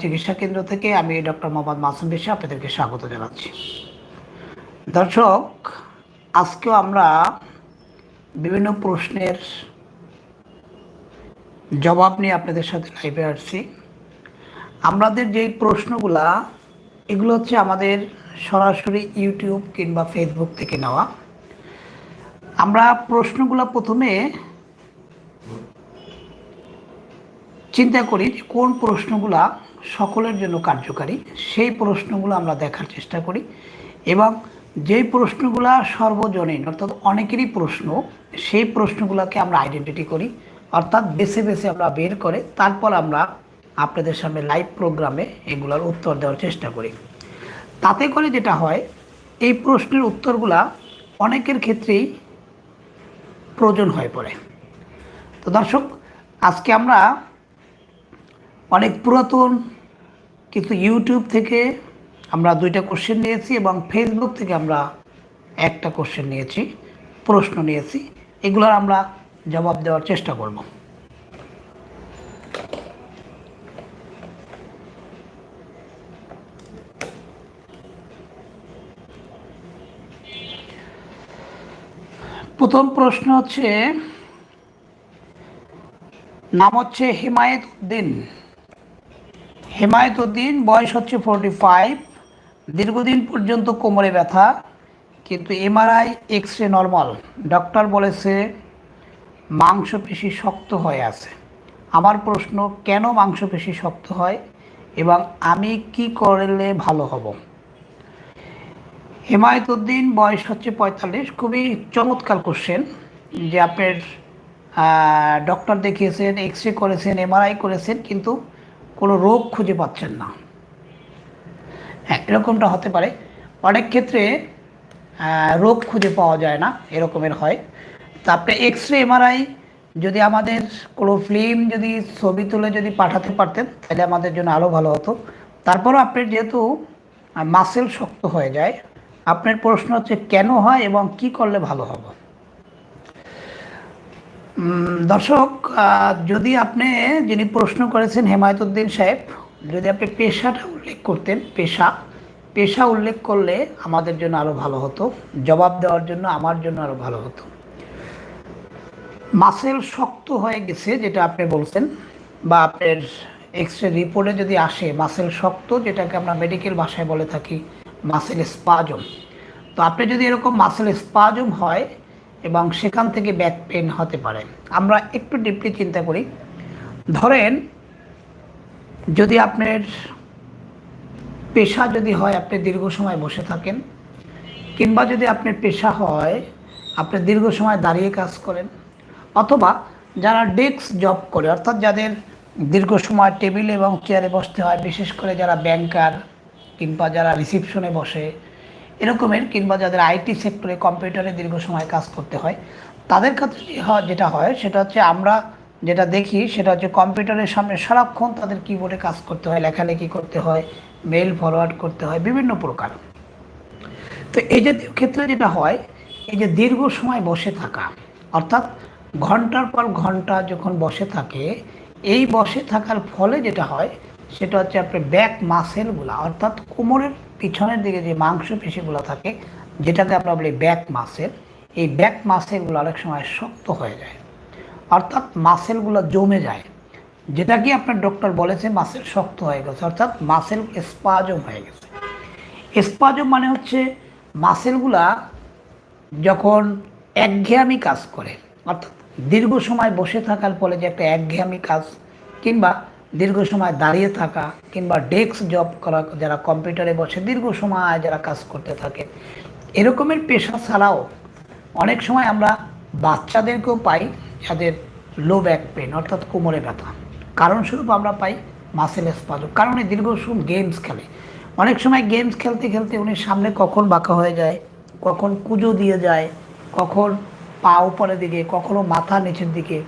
চিকিৎসা কেন্দ্র থেকে আমি ডক্টর মোহাম্মদ মাসুম বেশি আপনাদেরকে স্বাগত জানাচ্ছি। দর্শক, আজকেও আমরা বিভিন্ন প্রশ্নের জবাব নিয়ে আপনাদের সাথে লাইভে আসছি। আমাদের যেই প্রশ্নগুলা, এগুলো হচ্ছে আমাদের সরাসরি ইউটিউব কিংবা ফেসবুক থেকে নেওয়া। আমরা প্রশ্নগুলো প্রথমে চিন্তা করি যে কোন প্রশ্নগুলা সকলের জন্য কার্যকারী, সেই প্রশ্নগুলো আমরা দেখার চেষ্টা করি এবং যেই প্রশ্নগুলা সর্বজনীন, অর্থাৎ অনেকেরই প্রশ্ন, সেই প্রশ্নগুলোকে আমরা আইডেন্টিটি করি, অর্থাৎ বেছে বেছে আমরা বের করে তারপর আমরা আপনাদের সামনে লাইভ প্রোগ্রামে এগুলোর উত্তর দেওয়ার চেষ্টা করি। তাতে করে যেটা হয়, এই প্রশ্নের উত্তরগুলা অনেকের ক্ষেত্রেই প্রয়োজন হয়ে পড়ে। তো দর্শক, আজকে আমরা অনেক পুরাতন, কিন্তু ইউটিউব থেকে আমরা দুইটা কোশ্চেন নিয়েছি এবং ফেসবুক থেকে আমরা একটা কোশ্চেন নিয়েছি, প্রশ্ন নিয়েছি। এগুলোর আমরা জবাব দেওয়ার চেষ্টা করব। প্রথম প্রশ্ন হচ্ছে, নাম হচ্ছে হেমায়েত উদ্দিন। হেমায়েত উদ্দিন বয়স হচ্ছে ফোরটি ফাইভ দীর্ঘদিন পর্যন্ত কোমরে ব্যথা, কিন্তু MRI X ray normal doctor বলেছে, মাংসপেশি শক্ত হয়ে আছে। আমার প্রশ্ন, কেন মাংসপেশি শক্ত হয় এবং আমি কি করলে ভালো হব? হেমায়ত উদ্দিন বয়স হচ্ছে পঁয়তাল্লিশ, খুবই চমৎকার কোশ্চেন যে আপনার ডক্টর দেখিয়েছেন এক্স রে করেছেন এমআরআই করেছেন, কিন্তু কোনো রোগ খুঁজে পাচ্ছেন না। হ্যাঁ এরকমটা হতে পারে। অনেক ক্ষেত্রে রোগ খুঁজে পাওয়া যায় না, এরকমের হয়। তারপরে এক্স রে এমআরআই যদি আমাদের কোনো ফিল্ম যদি ছবি তুলে যদি পাঠাতে পারতেন, তাহলে আমাদের জন্য আরও ভালো হতো। তারপরও আপনার যেহেতু মাসেল শক্ত হয়ে যায়, আপনার প্রশ্ন হচ্ছে কেন হয় এবং কি করলে ভালো হবে? দর্শক যদি আপনি, যিনি প্রশ্ন করেছেন হেমায়তুদ্দিন সাহেব, যদি আপনি পেশাটা উল্লেখ করতেন, পেশা পেশা উল্লেখ করলে আমাদের জন্য আরও ভালো হতো, জবাব দেওয়ার জন্য আমার জন্য আরও ভালো হতো। মাসেল শক্ত হয়ে গেছে, যেটা আপনি বলছেন, বা আপনার এক্স রে রিপোর্টে যদি আসে, মাসেল শক্ত, যেটাকে আমরা মেডিকেল ভাষায় বলে থাকি, মাসেল স্পাজম তো আপনি যদি এরকম মাসেল স্পাজম হয় এবং সেখান থেকে ব্যাক পেন হতে পারে। আমরা একটু ডিপলি চিন্তা করি। ধরেন, যদি আপনার পেশা যদি হয়, আপনি দীর্ঘ সময় বসে থাকেন, কিংবা যদি আপনার পেশা হয়, আপনি দীর্ঘ সময় দাঁড়িয়ে কাজ করেন, অথবা যারা ডেস্ক জব করে, অর্থাৎ যাদের দীর্ঘ সময় টেবিল এবং চেয়ারে বসতে হয়, বিশেষ করে যারা ব্যাংকার কিংবা যারা রিসিপশনে বসে এরকমের কিংবা যাদের আইটি সেক্টরে কম্পিউটারে দীর্ঘ সময় কাজ করতে হয়, তাদের ক্ষেত্রে যেটা হয়, সেটা হচ্ছে আমরা যেটা দেখি, সেটা হচ্ছে কম্পিউটারের সামনে সারাক্ষণ তাদের কিবোর্ডে কাজ করতে হয়, লেখালেখি করতে হয় মেল ফরওয়ার্ড করতে হয়, বিভিন্ন প্রকার। তো এই জাতীয় ক্ষেত্রে যেটা হয়, এই যে দীর্ঘ সময় বসে থাকা, অর্থাৎ ঘণ্টার পর ঘণ্টা যখন বসে থাকে, এই বসে থাকার ফলে যেটা হয় সেটা হচ্ছে আপনার ব্যাক মাসেলগুলো অর্থাৎ কোমরের পিছনের দিকে যে মাংস পেশিগুলো থাকে, যেটাকে আমরা বলি ব্যাক মাসেল এই ব্যাক মাসেলগুলো অনেক সময় শক্ত হয়ে যায়। অর্থাৎ মাসেলগুলো জমে যায়। যেটা কি আপনার ডক্টর বলেছে? মাসেল শক্ত হয়ে গেছে, অর্থাৎ মাসেল স্পাজম হয়ে গেছে। স্পাজম মানে হচ্ছে মাসেলগুলা যখন একঘেয়ামি কাজ করে, অর্থাৎ দীর্ঘ সময় বসে থাকার ফলে যে একটা একঘেয়ামি কাজ কিংবা দীর্ঘ সময় দাঁড়িয়ে থাকা কিংবা ডেস্ক জব করা যারা কম্পিউটারে বসে দীর্ঘ সময় যারা কাজ করতে থাকে, এরকমের পেশা ছাড়াও অনেক সময় আমরা বাচ্চাদেরকেও পাই যাদের লো ব্যাক পেন অর্থাৎ কোমরে ব্যথা। কারণস্বরূপ আমরা পাই মাসেল স্পাজম কারণ দীর্ঘ সময় গেমস খেলে। অনেক সময় গেমস খেলতে খেলতে উনি সামনে কখন বাঁকা হয়ে যায়, কখন কুজো দিয়ে যায়, কখন পা উপরের দিকে, কখনো মাথা নিচের দিকে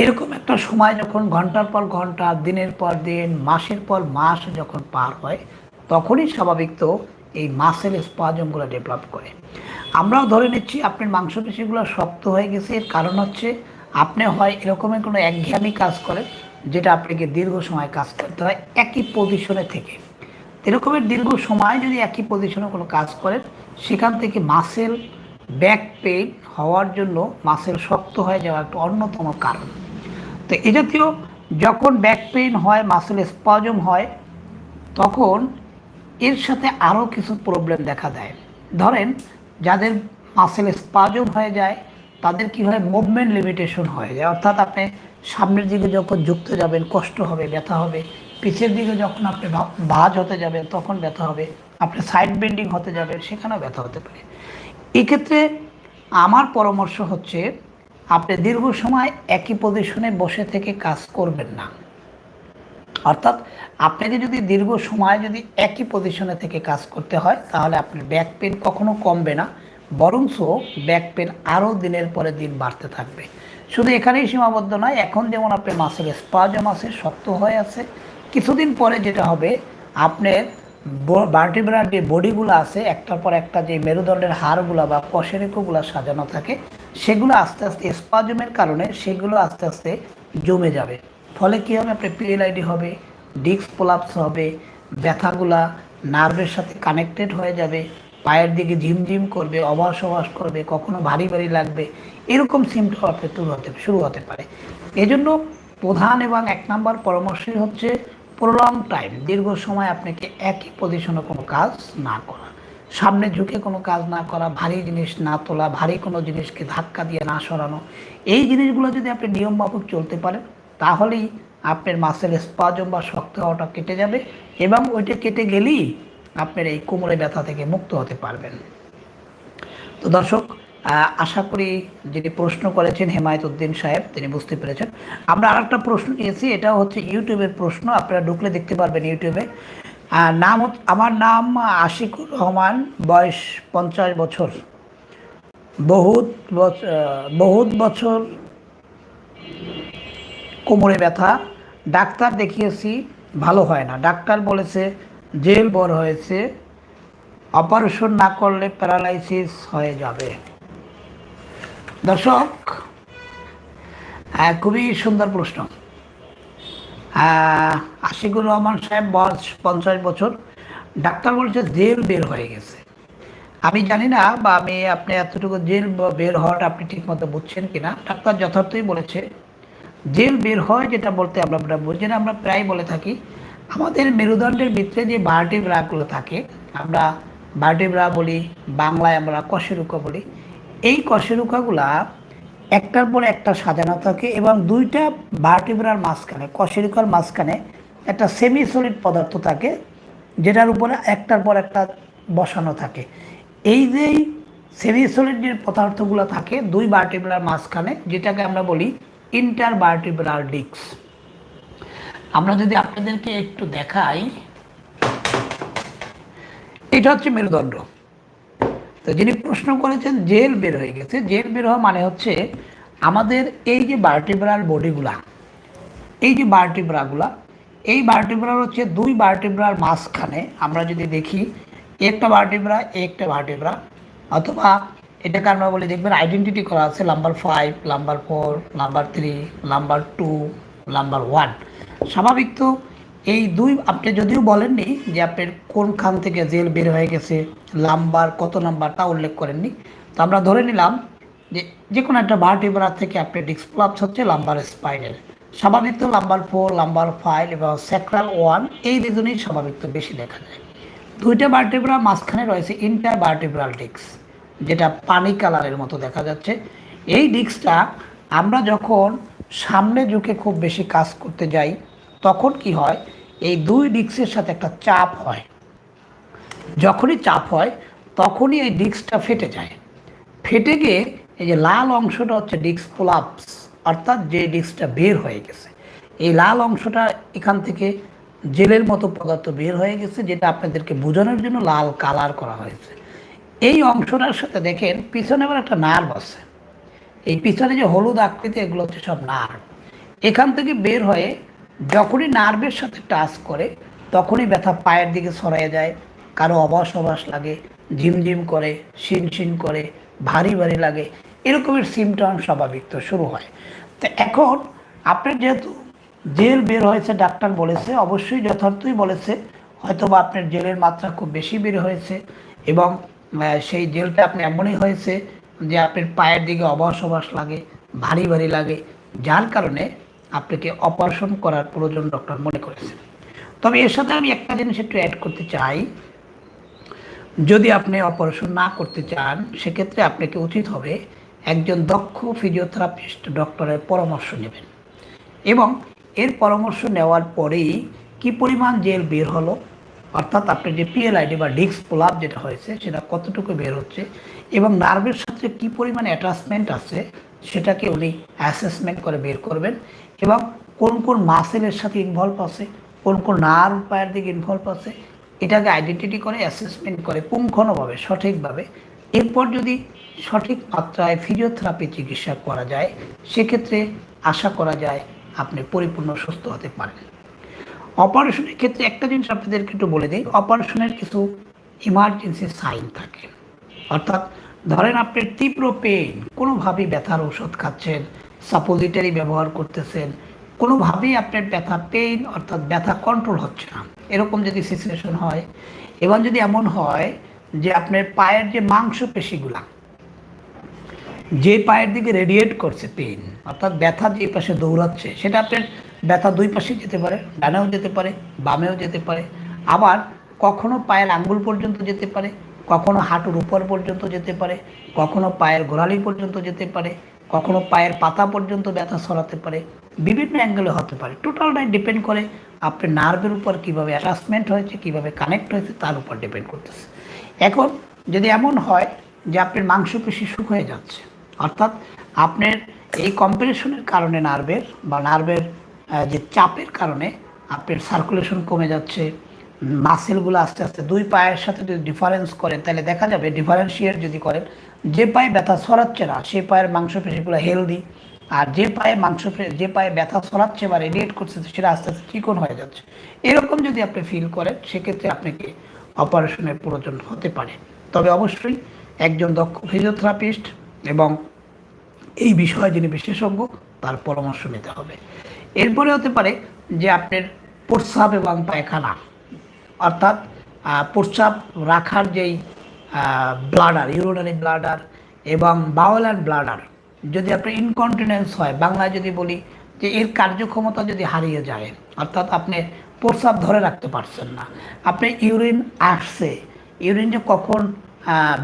এরকম একটা সময় যখন ঘণ্টার পর ঘণ্টা, দিনের পর দিন, মাসের পর মাস যখন পার হয়, তখনই স্বাভাবিক তো এই মাসেল স্পাজমগুলো ডেভেলপ করে। আমরাও ধরে নিচ্ছি আপনার মাংসপেশিগুলো শক্ত হয়ে গেছে, এর কারণ হচ্ছে আপনি হয় এরকমের কোনো একঘেয়ামি কাজ করেন যেটা আপনাকে দীর্ঘ সময় কাজ করতে হয় একই পজিশনে থেকে। এরকমের দীর্ঘ সময় যদি একই পজিশনে কোনো কাজ করেন, সেখান থেকে মাসেল ব্যাক পেইন হওয়ার জন্য মাসেল শক্ত হয়ে যাওয়া একটা অন্যতম কারণ। তো এ জাতীয় যখন ব্যাক পেইন হয় মাসেল স্পজম হয়, তখন এর সাথে আরও কিছু প্রবলেম দেখা দেয়। ধরেন, যাদের মাসেল স্পাজম হয়ে যায়, তাদের কী হয়? মুভমেন্ট লিমিটেশন হয়ে যায়। অর্থাৎ আপনি সামনের দিকে যখন যুক্ত যাবেন, কষ্ট হবে, ব্যথা হবে, পিছের দিকে যখন আপনি ভাজ হতে যাবেন, তখন ব্যথা হবে, আপনি সাইড বেন্ডিং হতে যাবেন, সেখানেও ব্যথা হতে পারে। এক্ষেত্রে আমার পরামর্শ হচ্ছে, আপনি দীর্ঘ সময় একই পজিশনে বসে থেকে কাজ করবেন না। অর্থাৎ আপনাকে যদি দীর্ঘ সময় যদি একই পজিশনে থেকে কাজ করতে হয়, তাহলে আপনার ব্যাক পেন কখনো কমবে না, বরঞ্চ ব্যাক পেন আরও দিনের পরে দিন বাড়তে থাকবে। শুধু এখানেই সীমাবদ্ধ নয়, এখন যেমন আপনার মাসের স্পাজম আছে, শক্ত হয়ে আছে, কিছুদিন পরে যেটা হবে, আপনার ভার্টিব্রার যে বডিগুলো আছে, একটার পর একটা যে মেরুদণ্ডের হাড়গুলো বা কশেরেকোগুলো সাজানো থাকে, সেগুলো আস্তে আস্তে স্পাজমের কারণে সেগুলো আস্তে আস্তে জমে যাবে। ফলে কী হবে? আপনার পিএলআইডি হবে, ডিস্ক পোলাপস হবে, ব্যথাগুলা নার্ভের সাথে কানেক্টেড হয়ে যাবে, পায়ের দিকে ঝিমঝিম করবে, অবাস অবাস করবে, কখনো ভারী ভারী লাগবে, এরকম সিমটম আপনার শুরু হতে শুরু হতে পারে। এজন্য প্রধান এবং এক নম্বর পরামর্শই হচ্ছে প্রলং টাইম দীর্ঘ সময় আপনাকে একই পজিশনে কোনো কাজ না করা। সামনে ঝুঁকে কোনো কাজ না করা, ভারী জিনিস না তোলা, ভারী কোনো জিনিসকে ধাক্কা দিয়ে না সরানো, এই জিনিসগুলো যদি আপনি নিয়ম মাফিক চলতে পারেন, তাহলেই আপনার মাসেল স্পাজম বা শক্ত হওয়াটা কেটে যাবে এবং ওইটা কেটে গেলেই আপনার এই কোমরে ব্যথা থেকে মুক্ত হতে পারবেন। তো দর্শক আশা করি যিনি প্রশ্ন করেছেন হেমায়ত উদ্দিন সাহেব, তিনি বুঝতে পেরেছেন। আমরা আরেকটা প্রশ্ন নিয়েছি, এটা হচ্ছে ইউটিউবের প্রশ্ন, আপনারা ঢুকলে দেখতে পারবেন ইউটিউবে। নাম আমার নাম আশিকুর রহমান, বয়স পঞ্চাশ বছর। বহুত বহুত বছর কোমরে ব্যথা। ডাক্তার দেখিয়েছি, ভালো হয় না। ডাক্তার বলেছে, জেল বর হয়েছে, অপারেশন না করলে প্যারালাইসিস হয়ে যাবে। দর্শক খুবই সুন্দর প্রশ্ন। আশিকুর রহমান সাহেব বয়স পঞ্চাশ বছর, ডাক্তার বলছে জেল বের হয়ে গেছে। আমি জানি না বা আমি আপনি এতটুকু জেল বের হওয়াটা আপনি ঠিক মতো বুঝছেন কিনা। ডাক্তার যথার্থই বলেছে, জেল বের হয় যেটা বলতে আমরা বুঝি না, আমরা প্রায় বলে থাকি, আমাদের মেরুদণ্ডের ভিতরে যে ভার্টিব্রাগুলো থাকে, আমরা ভার্টিব্রা বলি, বাংলায় আমরা কশেরুকা বলি এই কশেরুকাগুলা একটার পর একটা সাজানো থাকে এবং দুইটা ভার্টিব্রার মাঝখানে কশেরুকার মাঝখানে একটা সেমি সলিড পদার্থ থাকে, যেটার উপরে একটার পর একটা বসানো থাকে। এই যেই সেমি সলিড যে পদার্থগুলো থাকে, দুই ভার্টিব্রার মাঝখানে, যেটাকে আমরা বলি ইন্টার ভার্টিব্রাল ডিস্ক আমরা যদি আপনাদেরকে একটু দেখাই, এটা হচ্ছে মেরুদণ্ড। তো যিনি প্রশ্ন করেছেন, জেল বের হয়ে গেছে। জেল বের হওয়া মানে হচ্ছে আমাদের এই যে ভার্টিব্রাল বডিগুলা এই যে ভার্টিব্রাগুলা এই ভার্টিব্রাল হচ্ছে দুই ভার্টিব্রার মাঝখানে আমরা যদি দেখি, একটা ভার্টিব্রা একটা ভার্টিব্রা অথবা এটাকে আমরা বলে, দেখবেন আইডেন্টিটি করা আছে number five number four number three number two number one স্বাভাবিক তো এই দুই, আপনি যদিও বলেননি যে আপনার কোনখান থেকে জেল বের হয়ে গেছে, নাম্বার, কত নাম্বার, তা উল্লেখ করেননি। তো আমরা ধরে নিলাম যে যে কোনো একটা ভার্টিব্রা থেকে আপনার ডিসপ্লাপস হচ্ছে লাম্বার স্পাইনের স্বাভাবিক তো লাম্বার ফোর লাম্বার ফাইভ এবং স্যাক্রাল ওয়ান এই দুজনেই স্বাভাবিক তো বেশি দেখা যায়। দুইটা ভার্টিব্রা মাঝখানে রয়েছে ইন্টার ভার্টিব্রাল ডিস্ক যেটা পানি কালারের মতো দেখা যাচ্ছে। এই ডিস্কটা আমরা যখন সামনে ঝুঁকে খুব বেশি কাজ করতে যাই তখন কি হয়? এই দুই ডিস্কের সাথে একটা চাপ হয়। যখনই চাপ হয়, তখনই এই ডিস্কটা ফেটে যায়। ফেটে গিয়ে এই যে লাল অংশটা হচ্ছে ডিস্ক পোলাপস অর্থাৎ যে ডিস্কটা বের হয়ে গেছে। এই লাল অংশটা এখান থেকে জেলের মতো পদার্থ বের হয়ে গেছে, যেটা আপনাদেরকে বোঝানোর জন্য লাল কালার করা হয়েছে। এই অংশটার সাথে দেখেন, পিছনে আবার একটা নার্ভ আছে। এই পিছনে যে হলুদ আকৃতি, এগুলো হচ্ছে সব নার্ভ। এখান থেকে বের হয়ে যখনই নার্ভের সাথে টাচ করে, তখনই ব্যথা পায়ের দিকে সরাইয়া যায়। কারও অবাস অবাস লাগে, ঝিমঝিম করে, শিন শিন করে, ভারী ভারী লাগে। এরকমের সিমটম স্বাভাবিক তো শুরু হয়। তো এখন আপনার যেহেতু জেল বের হয়েছে, ডাক্তার বলেছে, অবশ্যই যথার্থই বলেছে। হয়তো বা আপনার জেলের মাত্রা খুব বেশি বের হয়েছে এবং সেই জেলটা আপনি এমনই হয়েছে যে আপনার পায়ের দিকে অবাস অবাস লাগে, ভারী ভারী লাগে। যার কারণে আপনাকে অপারেশন করার প্রয়োজন ডক্টর মনে করেছেন। তবে এর সাথে আমি একটা জিনিস একটু অ্যাড করতে চাই। যদি আপনি অপারেশন না করতে চান, সেক্ষেত্রে আপনাকে উচিত হবে একজন দক্ষ ফিজিওথেরাপিস্ট ডক্টরের পরামর্শ নেবেন। এবং এর পরামর্শ নেওয়ার পরেই কি পরিমাণ জেল বের হলো, অর্থাৎ আপনার যে পিএলআইডি বা ডিক্স পোলাপ যেটা হয়েছে, সেটা কতটুকু বের হচ্ছে, এবং নার্ভের সাথে কি পরিমাণ অ্যাটাচমেন্ট আছে, সেটাকে উনি অ্যাসেসমেন্ট করে বের করবেন। এবং কোন কোন মাসেলের সাথে ইনভলভ আছে, কোন কোন নার্ভ উপায়ের দিকে ইনভলভ আছে, এটাকে আইডেন্টিটি করে অ্যাসেসমেন্ট করে, পুঙ্খানুভাবে, সঠিকভাবে। এরপর যদি সঠিক মাত্রায় ফিজিওথেরাপি চিকিৎসা করা যায়, সেক্ষেত্রে আশা করা যায় আপনি পরিপূর্ণ সুস্থ হতে পারেন অপারেশনের ক্ষেত্রে একটা জিনিস আপনাদেরকে একটু বলে দিই, অপারেশনের কিছু ইমার্জেন্সি সাইন থাকে। অর্থাৎ ধরেন আপনি তীব্র পেন কোনোভাবেই ব্যথার ওষুধ খাচ্ছেন সাপোজিটারি ব্যবহার করতেছেন, কোনোভাবেই আপনার ব্যথা পেইন অর্থাৎ ব্যথা কন্ট্রোল হচ্ছে না। এরকম যদি সিচুয়েশন হয় এবং যদি এমন হয় যে আপনার পায়ের যে মাংসপেশিগুলা, যে পায়ের দিকে রেডিয়েট করছে পেইন অর্থাৎ ব্যথা যে পাশে দৌড়াচ্ছে, সেটা আপনার ব্যথা দুই পাশে যেতে পারে, ডানেও যেতে পারে, বামেও যেতে পারে, আবার কখনো পায়ের আঙ্গুল পর্যন্ত যেতে পারে, কখনো হাঁটুর উপর পর্যন্ত যেতে পারে, কখনো পায়ের গোড়ালি পর্যন্ত যেতে পারে কখনো পায়ের পাতা পর্যন্ত ব্যথা সরাতে পারে, বিভিন্ন অ্যাঙ্গেলে হতে পারে। টোটালটাই ডিপেন্ড করে আপনার নার্ভের উপর কীভাবে অ্যাটাচমেন্ট হয়েছে, কীভাবে কানেক্ট হয়েছে, তার উপর ডিপেন্ড করতেছে। এখন যদি এমন হয় যে আপনার মাংসপেশি শুকিয়ে যাচ্ছে, অর্থাৎ আপনার এই কম্পিটিশনের কারণে নার্ভের বা নার্ভের যে চাপের কারণে আপনার সার্কুলেশন কমে যাচ্ছে মাসেলগুলো আস্তে আস্তে দুই পায়ের সাথে যদি ডিফারেন্স করেন, তাহলে দেখা যাবে ডিফারেন্সিয়েট যদি করেন যে পায়ে ব্যথা ছড়াচ্ছে না, সে পায়ের মাংসপেশিগুলো হেলদি আর যে পায়ে মাংস যে পায়ে ব্যথা ছড়াচ্ছে বা রেডিয়েট করছে, সেটা আস্তে আস্তে চিকন হয়ে যাচ্ছে। এরকম যদি আপনি ফিল করেন, সেক্ষেত্রে আপনাকে অপারেশনের প্রয়োজন হতে পারে। তবে অবশ্যই একজন দক্ষ ফিজিওথেরাপিস্ট এবং এই বিষয়ে যিনি বিশেষজ্ঞ, তার পরামর্শ নিতে হবে। এরপরে হতে পারে যে আপনার প্রস্রাব এবং পায়খানা। অর্থাৎ প্রস্রাব রাখার যেই ব্লাডার ইউরিনারি ব্লাডার এবং বাউল অ্যান্ড ব্লাডার যদি আপনার ইনকন্টিনেন্স হয়, বাংলায় যদি বলি যে এর কার্যক্ষমতা যদি হারিয়ে যায়, অর্থাৎ আপনি প্রস্রাব ধরে রাখতে পারছেন না, আপনি ইউরিন আসছে ইউরিন যে কখন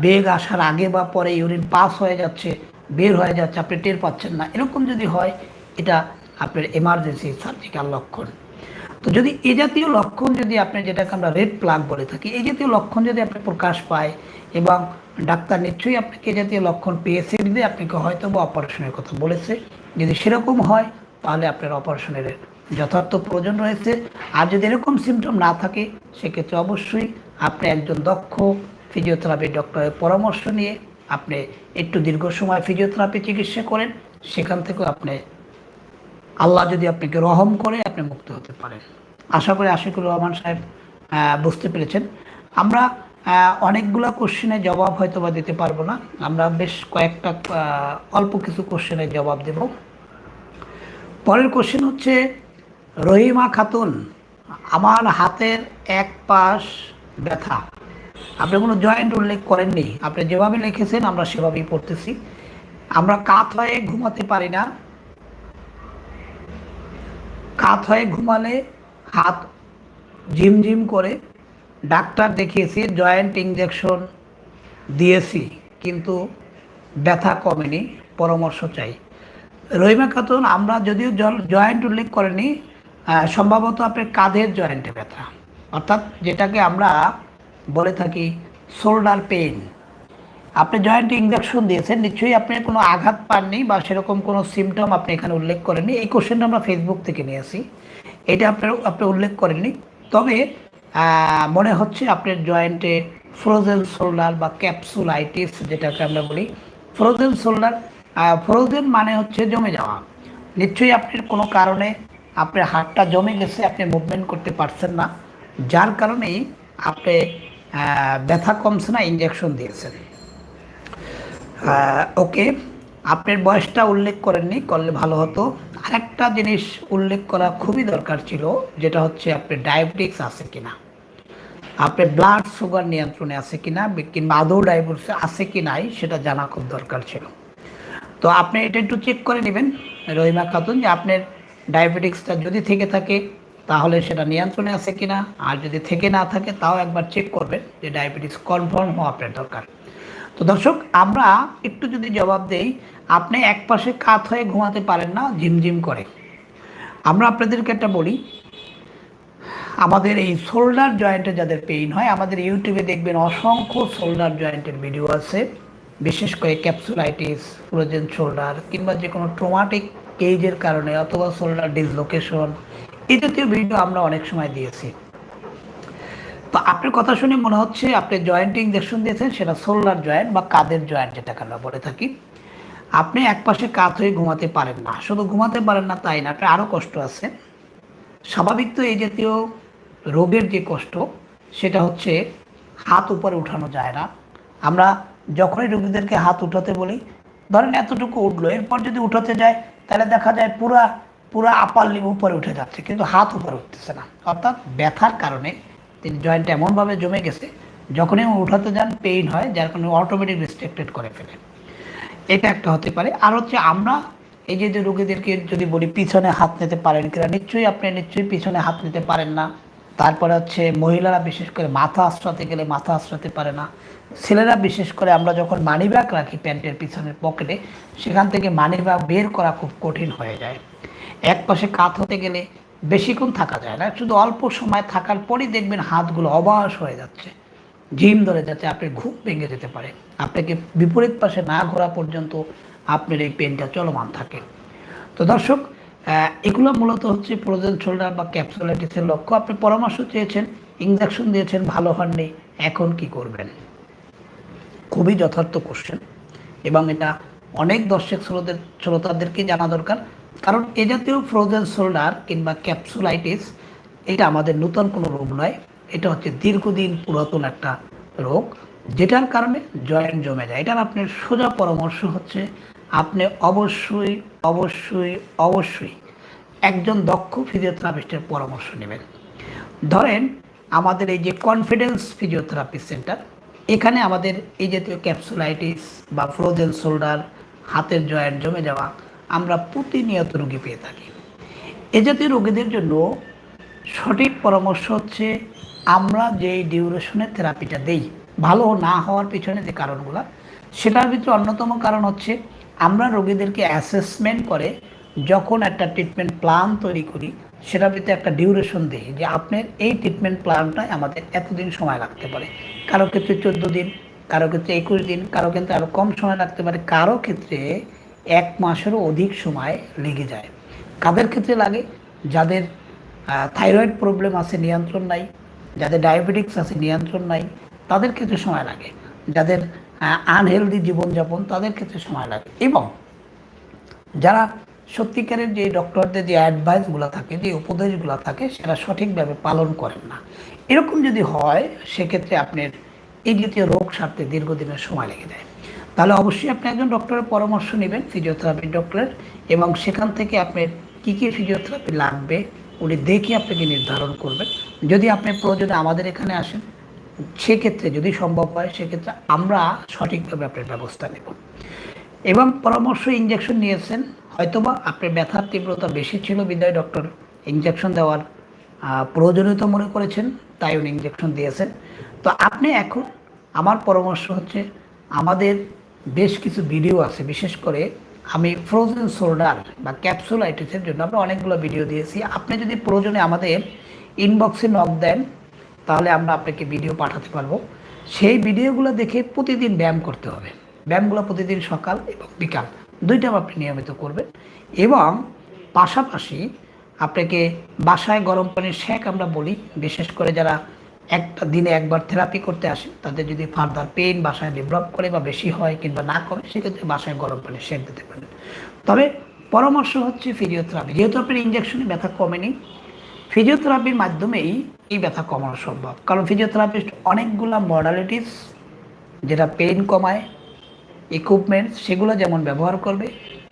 বেগ আসার আগে বা পরে ইউরিন পাস হয়ে যাচ্ছে, বের হয়ে যাচ্ছে, আপনি টের পাচ্ছেন না, এরকম যদি হয়, এটা আপনার এমার্জেন্সি সার্জিক্যাল লক্ষণ। তো যদি এ জাতীয় লক্ষণ যদি আপনি যেটাকে আমরা রেড প্লাগ বলে থাকি, এই জাতীয় লক্ষণ যদি আপনি প্রকাশ পায় এবং ডাক্তার নিশ্চয়ই আপনাকে এ জাতীয় লক্ষণ পেয়েছে যদি আপনাকে হয়তো বা অপারেশনের কথা বলেছে, যদি সেরকম হয়, তাহলে আপনার অপারেশনের যথার্থ প্রয়োজন রয়েছে। আর যদি এরকম সিমটম না থাকে, সেক্ষেত্রে অবশ্যই আপনি একজন দক্ষ ফিজিওথেরাপি ডক্টরের পরামর্শ নিয়ে আপনি একটু দীর্ঘ সময় ফিজিওথেরাপি চিকিৎসা করেন, সেখান থেকেও আপনি আল্লাহ যদি আপনাকে রহম করে, আপনি মুক্ত হতে পারেন। আশা করি আশিকুর রহমান সাহেব বুঝতে পেরেছেন। আমরা অনেকগুলো কোশ্চেনের জবাব হয়তো বা দিতে পারব না। আমরা বেশ কয়েকটা অল্প কিছু কোশ্চেনের জবাব দেব। পরের কোশ্চেন হচ্ছে, রহিমা খাতুন, আমার হাতের এক পাশ ব্যথা। আপনি কোনো জয়েন্ট উল্লেখ করেননি। আপনি যেভাবে লিখেছেন, আমরা সেভাবেই পড়তেছি। আমরা কাত হয়ে ঘুমাতে পারি না। কাত হয়ে ঘুমালে হাত ঝিমঝিম করে ডাক্তার দেখিয়েছি জয়েন্ট ইঞ্জেকশন দিয়েছি, কিন্তু ব্যথা কমেনি, পরামর্শ চাই। রহিমা খাতুন আমরা যদিও জল জয়েন্ট উল্লেখ করেনি সম্ভবত আপনার কাঁধের জয়েন্টে ব্যথা। অর্থাৎ যেটাকে আমরা বলে থাকি শোল্ডার পেইন আপনি জয়েন্ট ইঞ্জেকশন দিয়েছেন, নিশ্চয়ই আপনি কোনো আঘাত পাননি বা সেরকম কোনো সিমটম আপনি এখানে উল্লেখ করেননি। এই কোশ্চেনটা আমরা ফেসবুক থেকে নিয়ে আসি। এটা আপনার, আপনি উল্লেখ করেননি। তবে মনে হচ্ছে আপনার জয়েন্টে ফ্রোজেন শোল্ডার বা ক্যাপসুলাইটিস যেটাকে আমরা বলি ফ্রোজেন শোল্ডার ফ্রোজেন মানে হচ্ছে জমে যাওয়া। নিশ্চয়ই আপনার কোনো কারণে আপনার হাতটা জমে গেছে, আপনি মুভমেন্ট করতে পারছেন না। যার কারণেই আপনি ব্যথা কমছে না ইঞ্জেকশন দিয়েছেন। ওকে। আপনার বয়সটা উল্লেখ করেননি, করলে ভালো হতো। আরেকটা জিনিস উল্লেখ করা খুবই দরকার ছিল, যেটা হচ্ছে আপনার ডায়াবেটিক্স আছে কিনা। আপনার ব্লাড সুগার নিয়ন্ত্রণে আছে কিনা, কিংবা আদৌ ডায়াবেটিস আছে কি নাই, সেটা জানা খুব দরকার ছিল। তো আপনি এটা একটু চেক করে নেবেন, রহিমা খাতুন, যে আপনার ডায়াবেটিক্সটা যদি থেকে থাকে, তাহলে সেটা নিয়ন্ত্রণে আছে কিনা। আর যদি থেকে না থাকে, তাও একবার চেক করবেন যে ডায়াবেটিস কনফার্ম হওয়া আপনার দরকার। তো দর্শক, আমরা একটু যদি জবাব দেই, আপনি এক পাশে কাত হয়ে ঘুমাতে পারেন না, ঝিমঝিম করে। আমরা আপনাদেরকে একটা বলি, আমাদের এই শোল্ডার জয়েন্টে যাদের পেইন হয়, আমাদের ইউটিউবে দেখবেন অসংখ্য শোল্ডার জয়েন্টের ভিডিও আছে। বিশেষ করে ক্যাপসুলাইটিস, ফ্রোজেন শোল্ডার, কিংবা যে কোনো ট্রোমাটিক কেজের কারণে অথবা শোল্ডার ডিসলোকেশন এই জাতীয় ভিডিও আমরা অনেক সময় দিয়েছি। তো আপনার কথা শুনে মনে হচ্ছে আপনি জয়েন্ট ইঞ্জেকশন দিয়েছেন, সেটা সোলার জয়েন্ট বা কাদের জয়েন্ট যেটাকে আমরা বলে থাকি। আপনি এক পাশে কাত হয়ে ঘুমাতে পারেন না। শুধু ঘুমাতে পারেন না, তাই না? আপনার আরও কষ্ট আছে। স্বাভাবিক তো এই জাতীয় রোগের যে কষ্ট, সেটা হচ্ছে হাত উপরে উঠানো যায় না। আমরা যখনই রোগীদেরকে হাত উঠাতে বলি, ধরেন এতটুকু উঠল, এরপর যদি উঠাতে যায়, তাহলে দেখা যায় পুরা পুরা আপার লিম উপরে উঠে যাচ্ছে, কিন্তু হাত উপরে উঠতেছে না। অর্থাৎ ব্যথার কারণে তিনি জয়েন্ট এমনভাবে জমে গেছে, যখনই উঠাতে যান, পেইন হয়, যার কারণে অটোমেটিক রেস্ট্রিক্টেড করে ফেলে। এটা একটা হতে পারে। আর হচ্ছে আমরা এই যে রোগীদেরকে যদি বলি, পিছনে হাত নিতে পারেন কিনা, নিশ্চয়ই আপনি নিশ্চয়ই পিছনে হাত নিতে পারেন না। তারপরে হচ্ছে মহিলারা বিশেষ করে মাথা আশ্রাতে গেলে মাথা আশ্রাতে পারে না। ছেলেরা বিশেষ করে আমরা যখন মানি ব্যাগ রাখি প্যান্টের পিছনের পকেটে, সেখান থেকে মানি ব্যাগ বের করা খুব কঠিন হয়ে যায়। এক পাশে কাত হতে গেলে বেশিক্ষণ থাকা যায় না। শুধু অল্প সময় থাকার পরই দেখবেন হাতগুলো অবাস হয়ে যাচ্ছে। জিম ধরে যাচ্ছে আপনার ঘুম ভেঙে যেতে পারে আপনাকে বিপরীত পাশে না ঘোরা পর্যন্ত আপনার এই পেনটা চলমান থাকে। তো দর্শক এগুলো মূলত হচ্ছে প্রোজেন শোল্ডার বা ক্যাপসুলাইটিসের লক্ষ্য। আপনি পরামর্শ চেয়েছেন ইঞ্জেকশন দিয়েছেন, ভালো হননি, এখন কি করবেন? খুবই যথার্থ কোশ্চেন এবং এটা অনেক দর্শক শ্রোতের শ্রোতাদেরকে জানা দরকার। কারণ এ জাতীয় ফ্রোজেন শোল্ডার কিংবা ক্যাপসুলাইটিস এটা আমাদের নতুন কোনো রোগ নয়। এটা হচ্ছে দীর্ঘদিন পুরাতন একটা রোগ, যেটার কারণে জয়েন্ট জমে যায়। এটার আপনার সোজা পরামর্শ হচ্ছে, আপনি অবশ্যই অবশ্যই অবশ্যই একজন দক্ষ ফিজিওথেরাপিস্টের পরামর্শ নেবেন। ধরেন, আমাদের এই যে কনফিডেন্স ফিজিওথেরাপি সেন্টার এখানে আমাদের এই জাতীয় ক্যাপসুলাইটিস বা ফ্রোজেন শোল্ডার হাতের জয়েন্ট জমে যাওয়া আমরা প্রতিনিয়ত রোগী পেয়ে থাকি। এ জাতীয় রোগীদের জন্য সঠিক পরামর্শ হচ্ছে আমরা যে ডিউরেশনের থেরাপিটা দেই, ভালো না হওয়ার পিছনে যে কারণগুলো, সেটার ভিতরে অন্যতম কারণ হচ্ছে আমরা রোগীদেরকে অ্যাসেসমেন্ট করে যখন একটা ট্রিটমেন্ট প্ল্যান তৈরি করি, সেটার ভিতরে একটা ডিউরেশন দিই যে আপনার এই ট্রিটমেন্ট প্ল্যানটায় আমাদের এতদিন সময় লাগতে পারে। কারও ক্ষেত্রে চোদ্দ দিন, কারও ক্ষেত্রে একুশ দিন, কারও ক্ষেত্রে আরও কম সময় লাগতে পারে। কারও ক্ষেত্রে এক মাসেরও অধিক সময় লেগে যায়। কাদের ক্ষেত্রে লাগে? যাদের থাইরয়েড প্রবলেম আছে, নিয়ন্ত্রণ নাই। যাদের ডায়াবেটিক্স আছে, নিয়ন্ত্রণ নাই। তাদের ক্ষেত্রে সময় লাগে। যাদের আনহেলদি জীবনযাপন, তাদের ক্ষেত্রে সময় লাগে। এবং যারা সত্যিকারের যে ডক্টরদের যে অ্যাডভাইসগুলো থাকে, যে উপদেশগুলো থাকে, সেটা সঠিকভাবে পালন করেন না। এরকম যদি হয়, সেক্ষেত্রে আপনার এই জাতীয় রোগ সারতে দীর্ঘদিনের সময় লেগে যায়। তাহলে অবশ্যই আপনি একজন ডক্টরের পরামর্শ নেবেন ফিজিওথেরাপি ডক্টরের এবং সেখান থেকে আপনার কী কী ফিজিওথেরাপি লাগবে উনি দেখে আপনাকে নির্ধারণ করবেন। যদি আপনি প্রয়োজনে আমাদের এখানে আসেন, সেক্ষেত্রে যদি সম্ভব হয়, সেক্ষেত্রে আমরা সঠিকভাবে আপনার ব্যবস্থা নেব। এবং পরামর্শ ইঞ্জেকশন নিয়েছেন, হয়তোবা আপনার ব্যথার তীব্রতা বেশি ছিল বিদায় ডক্টর ইঞ্জেকশন দেওয়ার প্রয়োজনীয়তা মনে করেছেন, তাই উনি ইঞ্জেকশন দিয়েছেন। তো আপনি এখন, আমার পরামর্শ হচ্ছে, আমাদের বেশ কিছু ভিডিও আছে, বিশেষ করে আমি ফ্রোজেন শোল্ডার বা ক্যাপসুলাইটিসের জন্য আমরা অনেকগুলো ভিডিও দিয়েছি। আপনি যদি প্রয়োজনে আমাদের ইনবক্সে নক দেন, তাহলে আমরা আপনাকে ভিডিও পাঠাতে পারব। সেই ভিডিওগুলো দেখে প্রতিদিন ব্যায়াম করতে হবে। ব্যায়ামগুলো প্রতিদিন সকাল এবং বিকাল, দুইটা আপনি নিয়মিত করবেন। এবং পাশাপাশি আপনাকে বাসায় গরম পানির শেক আমরা বলি, বিশেষ করে যারা একটা দিনে একবার থেরাপি করতে আসে তাদের যদি ফার্দার পেইন বাসায় ডেভেলপ করে বা বেশি হয় কিংবা না করে, সেক্ষেত্রে বাসায় গরম পানি সেক দিতে পারেন তবে পরামর্শ হচ্ছে ফিজিওথেরাপি যেহেতু আপনার ইঞ্জেকশনে ব্যথা কমেনি ফিজিওথেরাপির মাধ্যমেই এই ব্যথা কমানো সম্ভব। কারণ ফিজিওথেরাপিস্ট অনেকগুলা মডালিটিস যেটা পেইন কমায় ইকুইপমেন্টস সেগুলো যেমন ব্যবহার করবে,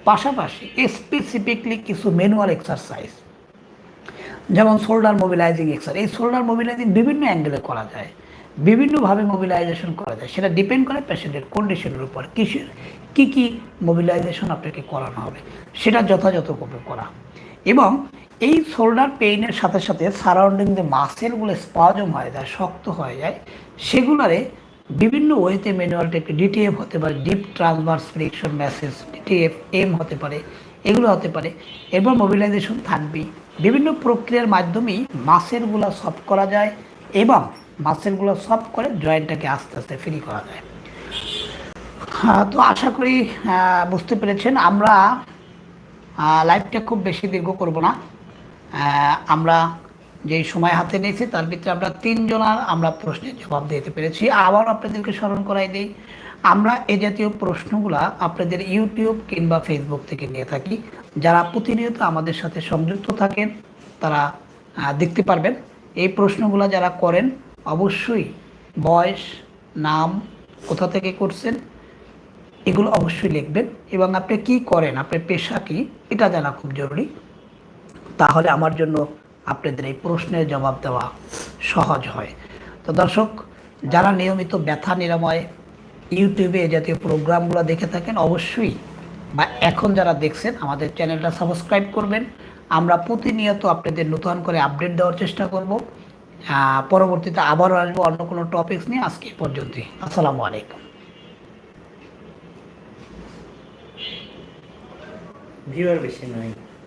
পাশাপাশি স্পেসিফিকলি কিছু ম্যানুয়াল এক্সারসাইজ যেমন শোল্ডার মোবিলাইজিং এক্সার এই শোল্ডার মোবিলাইজিং বিভিন্ন অ্যাঙ্গেলে করা যায়, বিভিন্নভাবে মোবিলাইজেশন করা যায়। সেটা ডিপেন্ড করে পেশেন্টের কন্ডিশনের উপর, কিসের, কী কী মোবিলাইজেশন আপনাকে করানো হবে, সেটা যথাযথভাবে করা। এবং এই শোল্ডার পেইনের সাথে সাথে সারাউন্ডিং যে মাসেলগুলো স্পাজম হয়ে যায়, শক্ত হয়ে যায়, সেগুলারে বিভিন্ন ওয়েতে ম্যানুয়াল টেপে ডিটিএফ হতে পারে deep transverse friction massage DTF M হতে পারে, এগুলো হতে পারে, এরপর মোবিলাইজেশন থাকবেই। বিভিন্ন প্রক্রিয়ার মাধ্যমেই মাসেলগুলো সফট করা যায় এবং মাসেলগুলো সফট করে জয়েন্টটাকে আস্তে আস্তে ফ্রি করা যায়। তো আশা করি বুঝতে পেরেছেন, আমরা লাইভটা খুব বেশি দীর্ঘ করব না। আমরা যেই সময় হাতে নিয়েছি, তার ভিতরে আমরা তিনজনার আমরা প্রশ্নের জবাব দিতে পেরেছি। আবার আপনাদেরকে স্মরণ করাই দিই, আমরা এ জাতীয় প্রশ্নগুলা আপনাদের ইউটিউব কিংবা ফেসবুক থেকে নিয়ে থাকি। যারা প্রতিনিয়ত আমাদের সাথে সংযুক্ত থাকেন, তারা দেখতে পারবেন। এই প্রশ্নগুলো যারা করেন, অবশ্যই বয়স, নাম, কোথা থেকে করছেন, এগুলো অবশ্যই লিখবেন। এবং আপনি কি করেন, আপনার পেশা কি, এটা জানা খুব জরুরি। তাহলে আমার জন্য আপনাদের এই প্রশ্নের জবাব দেওয়া সহজ হয়। তো দর্শক, যারা নিয়মিত ব্যথা নিরাময় ইউটিউবে জাতীয় প্রোগ্রামগুলো দেখে থাকেন, অবশ্যই বা এখন যারা দেখছেন, আমাদের চ্যানেলটা সাবস্ক্রাইব করবেন। আমরা প্রতিনিয়ত আপনাদের নতুন করে আপডেট দেওয়ার চেষ্টা করব। পরবর্তীতে আবারও আসব অন্য কোনো টপিকস নিয়ে। আজকে পর্যন্তই। আসসালামু আলাইকুম। ভিউয়ার বেশি নয়।